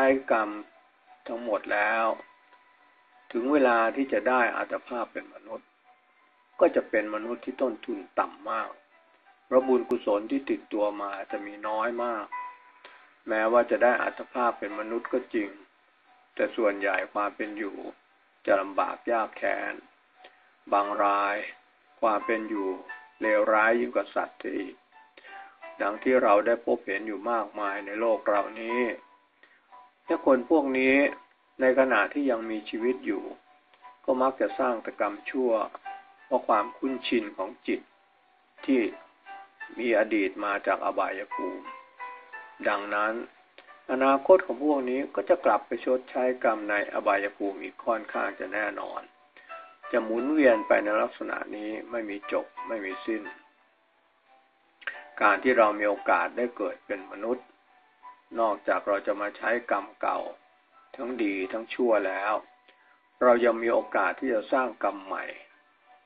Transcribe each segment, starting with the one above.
ช้กรรมทั้งหมดแล้ว ถึงเวลาที่จะได้อัตภาพเป็นมนุษย์ ก็จะเป็นมนุษย์ที่ต้นทุนต่ำมากพระบุญกุศลที่ติดตัวมาจะมีน้อยมาก แม้ว่าจะได้อัตภาพเป็นมนุษย์ก็จริง แต่ส่วนใหญ่ความเป็นอยู่จะลำบากยากแค้น บางรายความเป็นอยู่เลวร้ายยิ่งกว่าสัตว์อีก ดังที่เราได้พบเห็นอยู่มากมายในโลกเรานี้ ถ้าคนพวกนี้ในขณะที่ยังมีชีวิตอยู่ ก็มักจะสร้างตกรรมชั่ว เพราะความคุ้นชินของจิต ที่มีอดีตมาจากอบายภูมิ ดังนั้น อนาคตของพวกนี้ก็จะกลับไปชดใช้กรรมในอบายภูมิอีกค่อนข้างจะแน่นอน จะหมุนเวียนไปในลักษณะนี้ไม่มีจบไม่มีสิ้น การที่เรามีโอกาสได้เกิดเป็นมนุษย์ นอกจากเราจะมาใช้กรรมเก่า ทั้งดีทั้งชั่วแล้ว เรายังมีโอกาสที่จะสร้างกรรมใหม่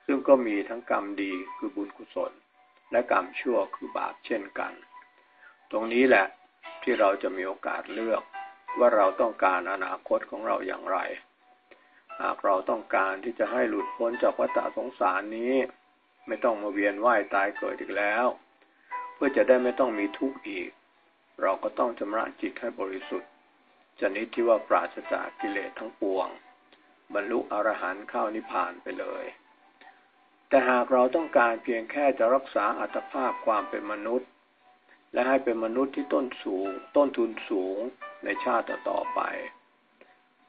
ซึ่งก็มีทั้งกรรมดีคือบุญกุศล และกรรมชั่วคือบาปเช่นกัน ตรงนี้แหละที่เราจะมีโอกาสเลือกว่าเราต้องการอนาคตของเราอย่างไร หากเราต้องการที่จะให้หลุดพ้นจากวัฏสงสารนี้ ไม่ต้องมาเวียนว่ายตายเกิดอีกแล้ว เพื่อจะได้ไม่ต้องมีทุกข์อีก เราก็ต้องชำระจิตให้บริสุทธิ์ ชนิดที่ว่าปราศจากกิเลสทั้งปวง บรรลุอรหันต์เข้านิพพานไปเลย แต่หากเราต้องการเพียงแค่จะรักษาอัตภาพความเป็นมนุษย์ และให้เป็นมนุษย์ที่ต้นสูง ต้นทุนสูงในชาติต่อไป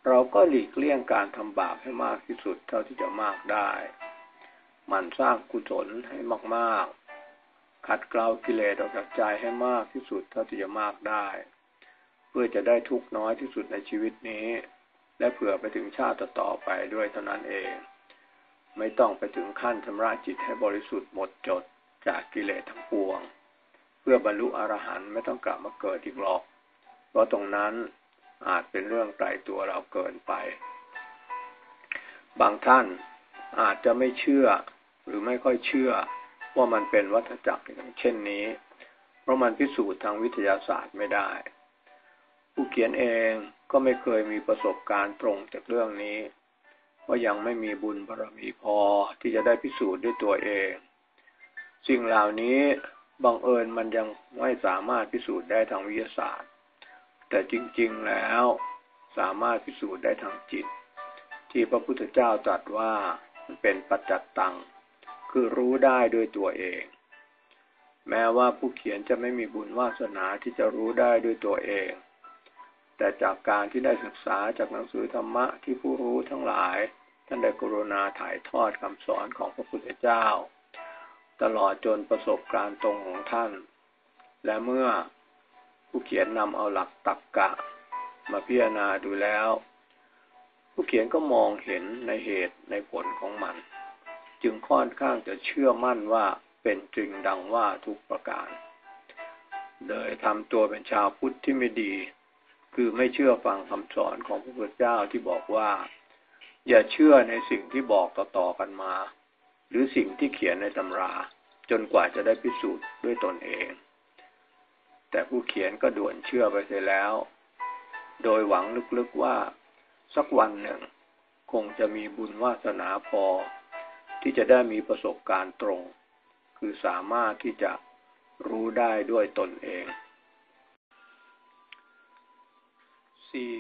เราก็หลีกเลี่ยงการทำบาปให้มากที่สุดเท่าที่จะมากได้ มันสร้างกุศลให้มากๆ ขัดเกลากิเลสออกจากใจให้มากที่สุดเท่าที่จะมากได้ เพื่อจะได้ทุกน้อยที่สุดในชีวิตนี้ และเผื่อไปถึงชาติต่อไปด้วยเท่านั้นเอง ไม่ต้องไปถึงขั้นชำระจิตให้บริสุทธิ์หมดจดจากกิเลสทั้งปวง เพื่อบรรลุอรหันต์ไม่ต้องกลับมาเกิดอีกหรอก เพราะตรงนั้นอาจเป็นเรื่องไกลตัวเราเกินไป บางท่านอาจจะไม่เชื่อหรือไม่ค่อยเชื่อ ว่ามันเป็นวัฏจักรอย่างเช่นนี้ เพราะมันพิสูจน์ทางวิทยาศาสตร์ไม่ได้ ผู้เขียนเองก็ไม่เคยมีประสบการณ์ตรงจากเรื่องนี้ว่าะยังไม่มีบุญบารมีพอที่จะได้พิสูจน์ด้วยตัวเอง สิ่งเหล่านี้บังเอิญมันยังไม่สามารถพิสูจน์ได้ทางวิทยาศาสตร์ แต่จริงๆแล้วสามารถพิสูจน์ได้ทางจิต ที่พระพุทธเจ้าตรัสว่าเป็นปัจจัตตัง คือรู้ได้ด้วยตัวเอง แม้ว่าผู้เขียนจะไม่มีบุญวาสนาที่จะรู้ได้ด้วยตัวเอง แต่จากการที่ได้ศึกษาจากหนังสือธรรมะที่ผู้รู้ทั้งหลาย ท่านได้กรุณาถ่ายทอดคำสอนของพระพุทธเจ้า ตลอดจนประสบการณ์ตรงของท่าน และเมื่อผู้เขียนนำเอาหลักตักกะ มาพิจารณาดูแล้ว ผู้เขียนก็มองเห็นในเหตุในผลของมัน จึงค่อนข้างจะเชื่อมั่นว่าเป็นจริงดังว่าทุกประการ เลยทำตัวเป็นชาวพุทธที่ไม่ดี คือไม่เชื่อฟังคำสอนของพระพุทธเจ้าที่บอกว่า อย่าเชื่อในสิ่งที่บอกต่อๆกันมา หรือสิ่งที่เขียนในตำรา จนกว่าจะได้พิสูจน์ด้วยตนเอง แต่ผู้เขียนก็ด่วนเชื่อไปเสียแล้ว โดยหวังลึกๆว่า สักวันหนึ่ง คงจะมีบุญวาสนาพอ ที่จะได้มีประสบการณ์ตรง คือสามารถที่จะรู้ได้ด้วยตนเองสี่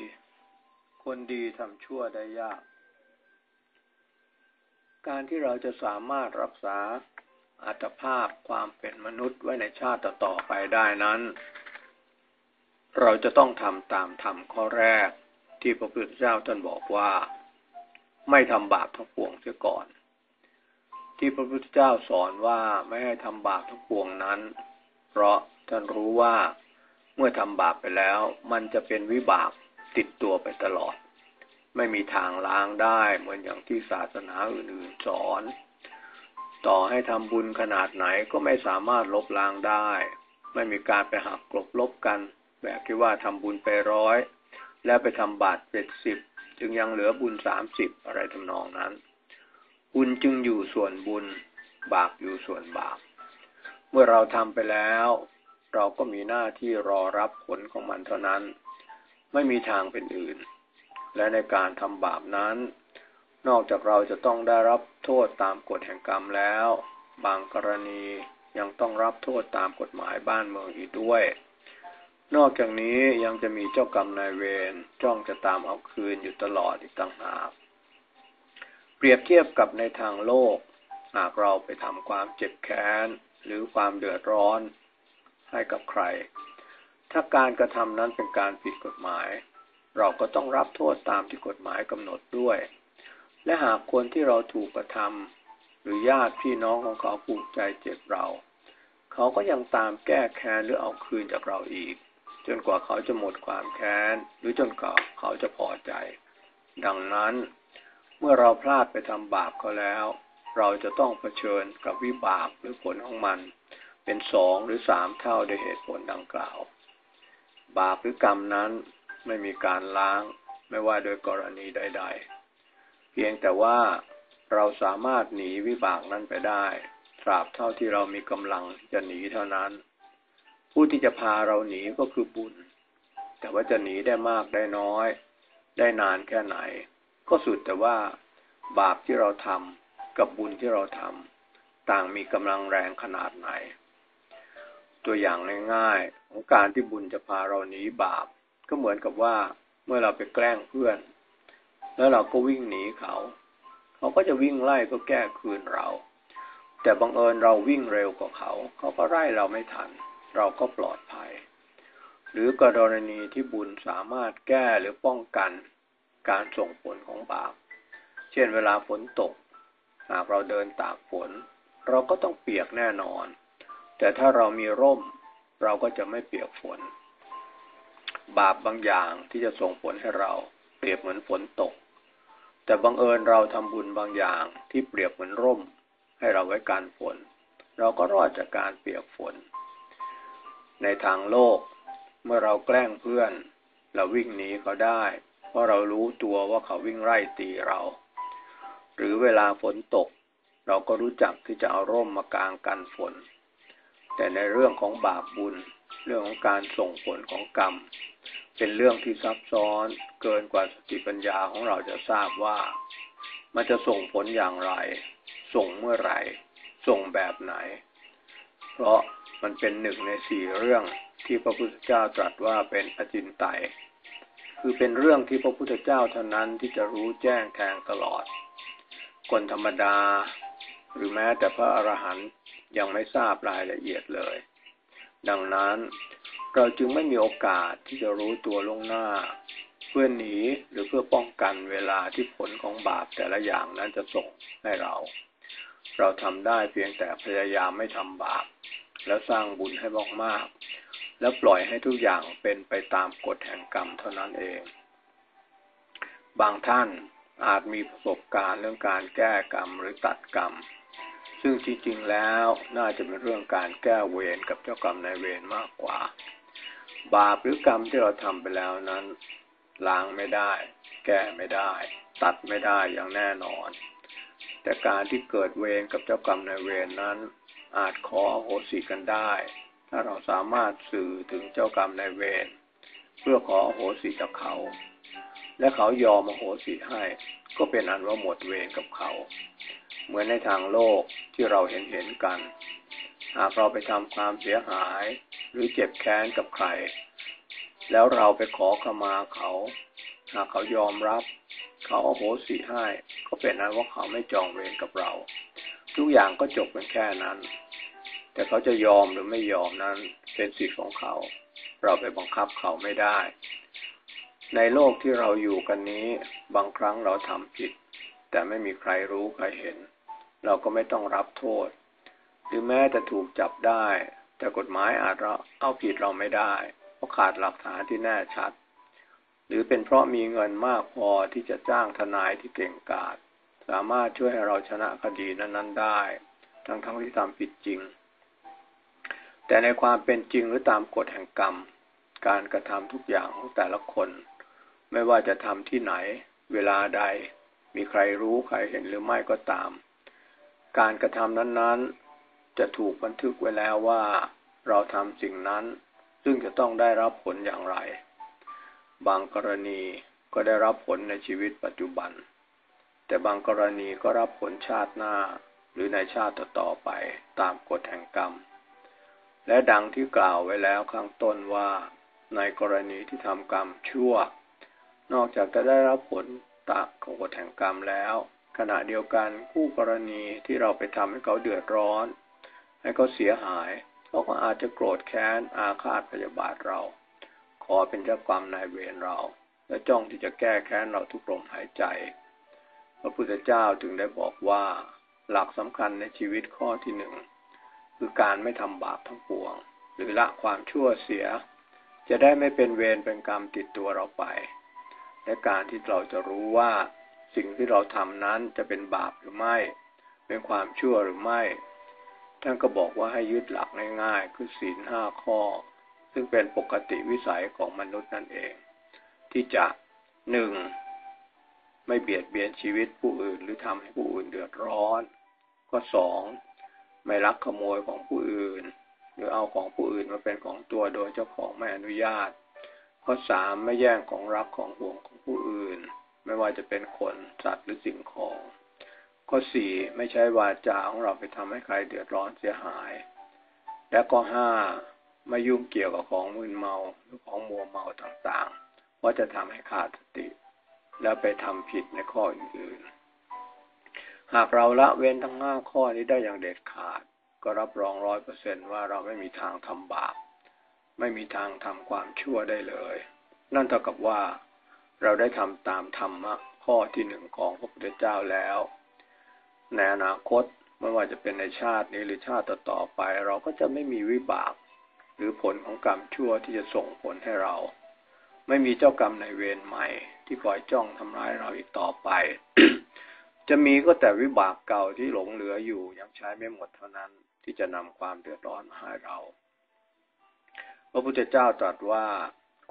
คนดีทำชั่วได้ยาก การที่เราจะสามารถรักษาอัตภาพความเป็นมนุษย์ไว้ในชาติต่อไปได้นั้น เราจะต้องทำตามธรรมข้อแรกที่พระพุทธเจ้าท่านบอกว่า ไม่ทำบาปทั้งปวงเสียก่อน ที่พระพุทธเจ้าสอนว่าไม่ให้ทำบาปทั้งปวงนั้น เพราะท่านรู้ว่าเมื่อทำบาปไปแล้ว มันจะเป็นวิบากติดตัวไปตลอด ไม่มีทางล้างได้เหมือนอย่างที่ศาสนาอื่นๆสอน ต่อให้ทำบุญขนาดไหนก็ไม่สามารถลบล้างได้ ไม่มีการไปหักกลบลบกัน แบบที่ว่าทำบุญไปร้อย แล้วไปทำบาตรเป็นสิบจึงยังเหลือบุญสามสิบอะไรทำนองนั้น บุญจึงอยู่ส่วนบุญ บาปอยู่ส่วนบาป เมื่อเราทำไปแล้ว เราก็มีหน้าที่รอรับผลของมันเท่านั้น ไม่มีทางเป็นอื่น และในการทำบาปนั้น นอกจากเราจะต้องได้รับโทษตามกฎแห่งกรรมแล้ว บางกรณียังต้องรับโทษตามกฎหมายบ้านเมืองอีกด้วย นอกจากนี้ยังจะมีเจ้ากรรมนายเวรจ้องจะตามเอาคืนอยู่ตลอดอีกต่างหาก รียบเทียบกับในทางโลก หากเราไปทำความเจ็บแค้น หรือความเดือดร้อนให้กับใคร ถ้าการกระทำนั้นเป็นการผิดกฎหมาย เราก็ต้องรับโทษตามที่กฎหมายกำหนดด้วย และหากคนที่เราถูกกระทำหรือญาติพี่น้องของเขาผูกใจเจ็บเรา เขาก็ยังตามแก้แค้นหรือเอาคืนจากเราอีก จนกว่าเขาจะหมดความแค้น หรือจนกว่าเขาจะพอใจ ดังนั้น เมื่อเราพลาดไปทำบาปเขาแล้ว เราจะต้องเผชิญกับวิบากหรือผลของมัน เป็นสองหรือสามเท่าด้วยเหตุผลดังกล่าว บาปหรือกรรมนั้นไม่มีการล้าง ไม่ว่าโดยกรณีใด ๆ เพียงแต่ว่าเราสามารถหนีวิบากนั้นไปได้ตราบเท่าที่เรามีกำลังจะหนีเท่านั้น ผู้ที่จะพาเราหนีก็คือบุญ แต่ว่าจะหนีได้มากได้น้อย ได้นานแค่ไหน ก็สุดแต่ว่าบาปที่เราทำกับบุญที่เราทำต่างมีกำลังแรงขนาดไหน ตัวอย่างง่ายๆของการที่บุญจะพาเราหนีบาป ก็เหมือนกับว่าเมื่อเราไปแกล้งเพื่อน แล้วเราก็วิ่งหนีเขา เขาก็จะวิ่งไล่ก็แก้คืนเรา แต่บังเอิญเราวิ่งเร็วกว่าเขา เขาก็ไล่เราไม่ทัน เราก็ปลอดภัย หรือกรณีที่บุญสามารถแก้หรือป้องกัน การส่งผลของบาป เช่นเวลาฝนตก หากเราเดินตากฝน เราก็ต้องเปียกแน่นอน แต่ถ้าเรามีร่ม เราก็จะไม่เปียกฝน บาปบางอย่างที่จะส่งผลให้เราเปรียบเหมือนฝนตก แต่บังเอิญเราทำบุญบางอย่างที่เปรียบเหมือนร่ม ให้เราไว้การฝน เราก็รอดจากการเปียกฝน ในทางโลก เมื่อเราแกล้งเพื่อน เราวิ่งหนีเขาได้ ราะเรารู้ตัวว่าเขาวิ่งไล่ตีเรา หรือเวลาฝนตก เราก็รู้จักที่จะเอาร่มมากางกันฝน แต่ในเรื่องของบาปบุญ เรื่องของการส่งผลของกรรม เป็นเรื่องที่ซับซ้อนเกินกว่าสติปัญญาของเราจะทราบว่า มันจะส่งผลอย่างไร ส่งเมื่อไหร่ ส่งแบบไหน เพราะมันเป็นหนึ่งในสี่เรื่องที่พระพุทธเจ้าตรัสว่าเป็นอจินไตย คือเป็นเรื่องที่พระพุทธเจ้าเท่านั้นที่จะรู้แจ้งแทงตลอด คนธรรมดา หรือแม้แต่พระอรหันต์ยังไม่ทราบรายละเอียดเลย ดังนั้นเราจึงไม่มีโอกาสที่จะรู้ตัวลงหน้า เพื่อหนีหรือเพื่อป้องกันเวลาที่ผลของบาปแต่ละอย่างนั้นจะส่งให้เรา เราทำได้เพียงแต่พยายามไม่ทำบาป แล้วสร้างบุญให้มากๆ แล้วปล่อยให้ทุกอย่างเป็นไปตามกฎแห่งกรรมเท่านั้นเอง บางท่านอาจมีประสบการณ์เรื่องการแก้กรรมหรือตัดกรรม ซึ่งจริงๆแล้วน่าจะเป็นเรื่องการแก้เวรกับเจ้ากรรมนายเวรมากกว่า บาปหรือกรรมที่เราทำไปแล้วนั้น ล้างไม่ได้ แก้ไม่ได้ ตัดไม่ได้อย่างแน่นอน แต่การที่เกิดเวรกับเจ้ากรรมนายเวรนั้น อาจขอโหสิกันได้ ถ้าเราสามารถสื่อถึงเจ้ากรรมนายเวรเพื่อขอโหสิจากเขา และเขายอมโหสิให้ ก็เป็นอันว่าหมดเวรกับเขา เหมือนในทางโลกที่เราเห็นเห็นกัน หากเราไปทำความเสียหายหรือเจ็บแค้นกับใคร แล้วเราไปขอขมาเขา หากเขายอมรับ เขาโหสิให้ ก็เป็นนั้นว่าเขาไม่จองเวรกับเรา ทุกอย่างก็จบเป็นแค่นั้น แต่เขาจะยอมหรือไม่ยอมนั้นเป็นสิทธิ์ของเขา เราไปบังคับเขาไม่ได้ ในโลกที่เราอยู่กันนี้บางครั้งเราทำผิด แต่ไม่มีใครรู้ใครเห็น เราก็ไม่ต้องรับโทษ หรือแม้จะถูกจับได้ แต่กฎหมายอาจเอาผิดเราไม่ได้ เพราะขาดหลักฐานที่แน่ชัด หรือเป็นเพราะมีเงินมากพอที่จะจ้างทนายที่เก่งกาจสามารถช่วยให้เราชนะคดีนั้น ๆ ได้ ทั้งทั้งที่ทำผิดจริง แต่ในความเป็นจริงหรือตามกฎแห่งกรรม การกระทำทุกอย่างของแต่ละคน ไม่ว่าจะทำที่ไหน เวลาใด มีใครรู้ใครเห็นหรือไม่ก็ตาม การกระทำนั้นๆ จะถูกบันทึกไว้แล้วว่า เราทำสิ่งนั้น ซึ่งจะต้องได้รับผลอย่างไร บางกรณีก็ได้รับผลในชีวิตปัจจุบัน แต่บางกรณีก็รับผลชาติหน้า หรือในชาติต่อๆไปตามกฎแห่งกรรม และดังที่กล่าวไว้แล้วข้างต้นว่า ในกรณีที่ทำกรรมชั่ว นอกจากจะได้รับผลตามกฎแห่งกรรมแล้ว ขณะเดียวกันคู่กรณีที่เราไปทำให้เขาเดือดร้อน ให้เขาเสียหายเขาก็อาจจะโกรธแค้นอาฆาตพยาบาทเรา ขอเป็นเจ้ากรรมนายเวรเรา และจ้องที่จะแก้แค้นเราทุกลมหายใจ พระพุทธเจ้าถึงได้บอกว่า หลักสำคัญในชีวิตข้อที่หนึ่ง คือการไม่ทำบาปทั้งปวง หรือละความชั่วเสีย จะได้ไม่เป็นเวรเป็นกรรมติดตัวเราไป และการที่เราจะรู้ว่าสิ่งที่เราทำนั้นจะเป็นบาปหรือไม่ เป็นความชั่วหรือไม่ ท่านก็บอกว่าให้ยึดหลักง่ายๆ คือศีลห้าข้อ ซึ่งเป็นปกติวิสัยของมนุษย์นั่นเอง ที่จะหนึ่งไม่เบียดเบียนชีวิตผู้อื่นหรือทำให้ผู้อื่นเดือดร้อน ข้อสอง ไม่ลักขโมยของผู้อื่น หรือเอาของผู้อื่นมาเป็นของตัวโดยเจ้าของไม่อนุญาต ข้อสามไม่แย่งของรักของห่วงของผู้อื่น ไม่ว่าจะเป็นคนสัตว์หรือสิ่งของ ข้อสี่ไม่ใช้วาจาของเราไปทำให้ใครเดือดร้อนเสียหาย และข้อห้าไม่ยุ่งเกี่ยวกับของมึนเมาหรือของมัวเมาต่างๆ เพราะจะทำให้ขาดสติ แล้วไปทำผิดในข้ออื่นๆ หากเราละเว้นทั้งห้าข้อนี้ได้อย่างเด็ดขาด ก็รับรองร้อยเปอร์เซนว่าเราไม่มีทางทำบาป ไม่มีทางทำความชั่วได้เลย นั่นเท่ากับว่า เราได้ทำตามธรรมะข้อที่หนึ่งของพระพุทธเจ้าแล้ว ในอนาคตไม่ว่าจะเป็นในชาตินี้หรือชาติต่อไป เราก็จะไม่มีวิบาก หรือผลของกรรมชั่วที่จะส่งผลให้เรา ไม่มีเจ้ากรรมในเวรใหม่ที่คอยจ้องทำร้ายเราอีกต่อไป จะมีก็แต่วิบากเก่าที่หลงเหลืออยู่ยังใช้ไม่หมดเท่านั้นที่จะนำความเดือดร้อนมาให้เรา พระพุทธเจ้าตรัสว่า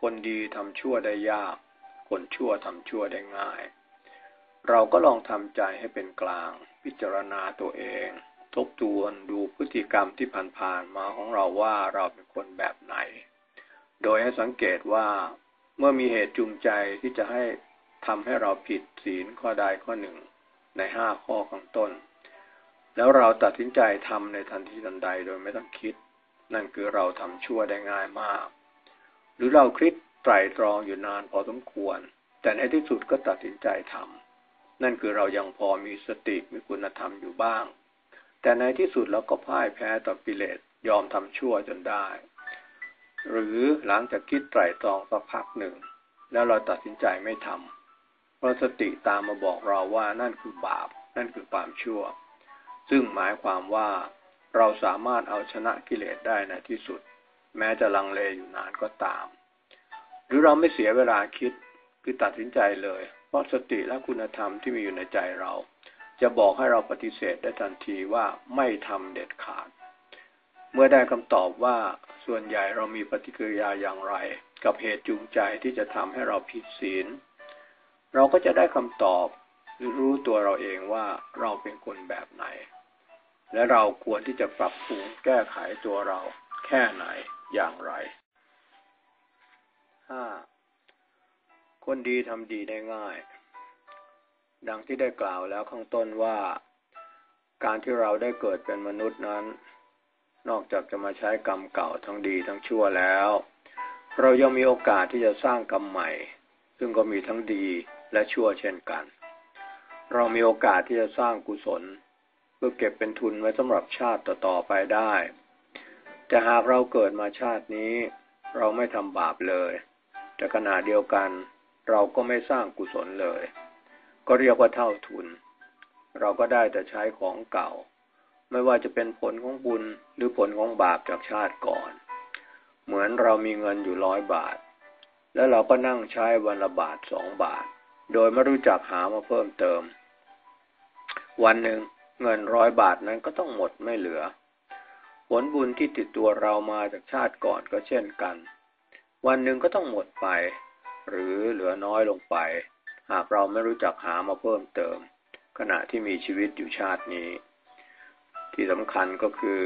คนดีทำชั่วได้ยาก คนชั่วทำชั่วได้ง่าย เราก็ลองทำใจให้เป็นกลาง พิจารณาตัวเอง ทบทวนดูพฤติกรรมที่ผ่านๆมาของเราว่าเราเป็นคนแบบไหน โดยให้สังเกตว่าเมื่อมีเหตุจูงใจที่จะให้ทำให้เราผิดศีลข้อใดข้อหนึ่ง ในห้าข้อข้างต้น แล้วเราตัดสินใจทำในทันทีทันใดโดยไม่ต้องคิด นั่นคือเราทำชั่วได้ง่ายมาก หรือเราคิดไตรตรองอยู่นานพอสมควร แต่ในที่สุดก็ตัดสินใจทำนั่นคือเรายังพอมีสติมีคุณธรรมอยู่บ้าง แต่ในที่สุดเราก็พ่ายแพ้ต่อกิเลสยอมทำชั่วจนได้ หรือหลังจากคิดไตรตรองสักพักหนึ่ง แล้วเราตัดสินใจไม่ทำ ราะสติตามมาบอกเราว่านั่นคือบาป นั่นคือความชั่ว ซึ่งหมายความว่าเราสามารถเอาชนะกิเลสได้ในที่สุด แม้จะลังเลอยู่นานก็ตาม หรือเราไม่เสียเวลาคิดคือตัดสินใจเลย เพราะสติและคุณธรรมที่มีอยู่ในใจเรา จะบอกให้เราปฏิเสธได้ทันทีว่าไม่ทำเด็ดขาด เมื่อได้คำตอบว่าส่วนใหญ่เรามีปฏิกิริยาอย่างไร กับเหตุจูงใจที่จะทำให้เราผิดศีล เราก็จะได้คำตอบหรือรู้ตัวเราเองว่าเราเป็นคนแบบไหน และเราควรที่จะปรับปรุงแก้ไขตัวเราแค่ไหนอย่างไรห้าคนดีทำดีได้ง่าย ดังที่ได้กล่าวแล้วข้างต้นว่า การที่เราได้เกิดเป็นมนุษย์นั้น นอกจากจะมาใช้กรรมเก่าทั้งดีทั้งชั่วแล้ว เรายังมีโอกาสที่จะสร้างกรรมใหม่ ซึ่งก็มีทั้งดี และชั่วเช่นกัน เรามีโอกาสที่จะสร้างกุศล เพื่อเก็บเป็นทุนไว้สำหรับชาติต่อๆไปได้ แต่หากเราเกิดมาชาตินี้ เราไม่ทำบาปเลย แต่ขณะเดียวกัน เราก็ไม่สร้างกุศลเลย ก็เรียกว่าเท่าทุน เราก็ได้แต่ใช้ของเก่า ไม่ว่าจะเป็นผลของบุญหรือผลของบาปจากชาติก่อน เหมือนเรามีเงินอยู่ร้อยบาทแล้วเราก็นั่งใช้วันละบาทสองบาท โดยไม่รู้จักหามาเพิ่มเติม วันหนึ่งเงินร้อยบาทนั้นก็ต้องหมดไม่เหลือ ผลบุญที่ติดตัวเรามาจากชาติก่อนก็เช่นกัน วันหนึ่งก็ต้องหมดไป หรือเหลือน้อยลงไป หากเราไม่รู้จักหามาเพิ่มเติม ขณะที่มีชีวิตอยู่ชาตินี้ ที่สำคัญก็คือ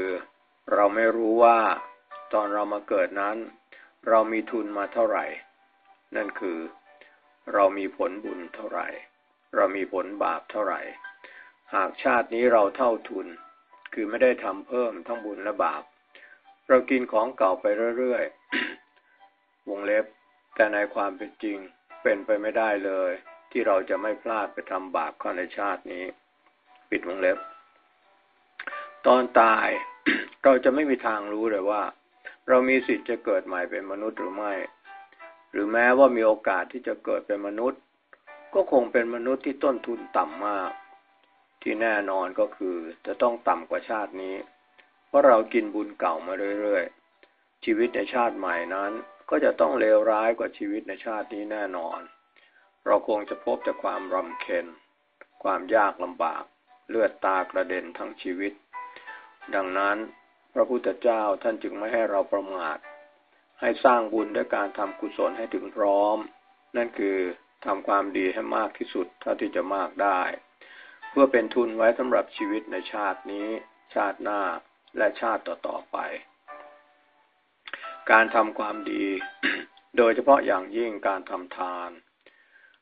เราไม่รู้ว่า ตอนเรามาเกิดนั้น เรามีทุนมาเท่าไหร่ นั่นคือ เรามีผลบุญเท่าไหร่ เรามีผลบาปเท่าไหร่ หากชาตินี้เราเท่าทุน คือไม่ได้ทำเพิ่มทั้งบุญและบาป เรากินของเก่าไปเรื่อยๆ วงเล็บ แต่ในความเป็นจริงเป็นไปไม่ได้เลย ที่เราจะไม่พลาดไปทำบาปข้อในชาตินี้ ปิดวงเล็บ ตอนตายเราจะไม่มีทางรู้เลยว่า เรามีสิทธิ์จะเกิดใหม่เป็นมนุษย์หรือไม่ หรือแม้ว่ามีโอกาสที่จะเกิดเป็นมนุษย์ ก็คงเป็นมนุษย์ที่ต้นทุนต่ำมาก ที่แน่นอนก็คือจะต้องต่ำกว่าชาตินี้ เพราะเรากินบุญเก่ามาเรื่อยๆ ชีวิตในชาติใหม่นั้น ก็จะต้องเลวร้ายกว่าชีวิตในชาตินี้แน่นอน เราคงจะพบแต่ความรำเค็ญความยากลำบาก เลือดตากระเด็นทั้งชีวิต ดังนั้นพระพุทธเจ้าท่านจึงไม่ให้เราประมาท ให้สร้างบุญด้วยการทำกุศลให้ถึงพร้อม นั่นคือทำความดีให้มากที่สุดเท่าที่จะมากได้ เพื่อเป็นทุนไว้สำหรับชีวิตในชาตินี้ ชาติหน้าและชาติต่อๆไป การทำความดี โดยเฉพาะอย่างยิ่งการทำทาน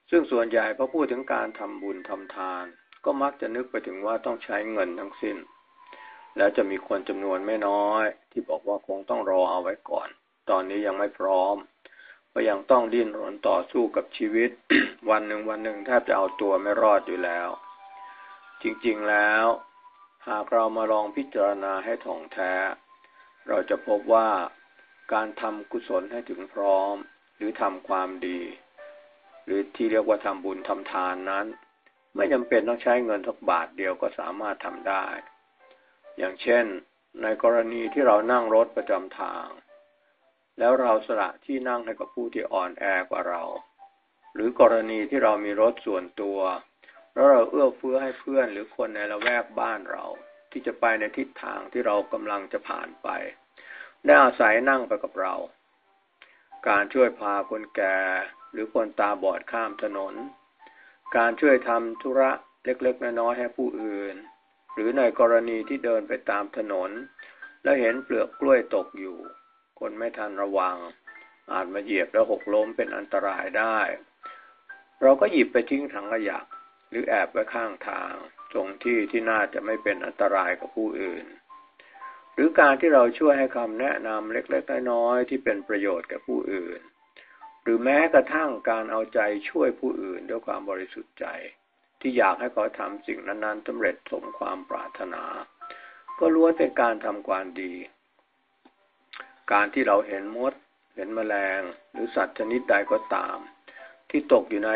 ซึ่งส่วนใหญ่พอพูดถึงการทำบุญทำทาน ก็มักจะนึกไปถึงว่าต้องใช้เงินทั้งสิ้น แล้วจะมีคนจำนวนไม่น้อย ที่บอกว่าคงต้องรอเอาไว้ก่อน ตอนนี้ยังไม่พร้อม ก็ยังต้องดิ้นรนต่อสู้กับชีวิต วันหนึ่งวันหนึ่งแทบจะเอาตัวไม่รอดอยู่แล้ว จริงๆแล้ว หากเรามาลองพิจารณาให้ถ่องแท้ เราจะพบว่าการทำกุศลให้ถึงพร้อม หรือทำความดี หรือที่เรียกว่าทำบุญทำทานนั้น ไม่จำเป็นต้องใช้เงินสักบาทเดียวก็สามารถทำได้ อย่างเช่น ในกรณีที่เรานั่งรถประจำทาง แล้วเราสละที่นั่งให้กับผู้ที่อ่อนแอกว่าเรา หรือกรณีที่เรามีรถส่วนตัว แล้วเราเอื้อเฟื้อให้เพื่อนหรือคนในละแวกบ้านเรา ที่จะไปในทิศทางที่เรากำลังจะผ่านไปได้อาศัยนั่งไปกับเรา การช่วยพาคนแก่หรือคนตาบอดข้ามถนน การช่วยทำธุระเล็กๆ น้อยๆ ให้ผู้อื่น หรือในกรณีที่เดินไปตามถนน แล้วเห็นเปลือกกล้วยตกอยู่ คนไม่ทันระวัง อาจมาเหยียบแล้วหกล้มเป็นอันตรายได้ เราก็หยิบไปทิ้งถังขยะหรือแอบไว้ข้างทาง ตรงที่ที่น่าจะไม่เป็นอันตรายกับผู้อื่น หรือการที่เราช่วยให้คำแนะนำเล็กๆน้อยๆที่เป็นประโยชน์แก่ผู้อื่น หรือแม้กระทั่งการเอาใจช่วยผู้อื่นด้วยความบริสุทธิ์ใจ ที่อยากให้เขาทำสิ่งนั้นๆสำเร็จสมความปรารถนา ก็ล้วนเป็นการทำความดี การที่เราเห็นมด เห็นแมลง หรือสัตว์ชนิดใดก็ตาม ที่ตกอยู่ใน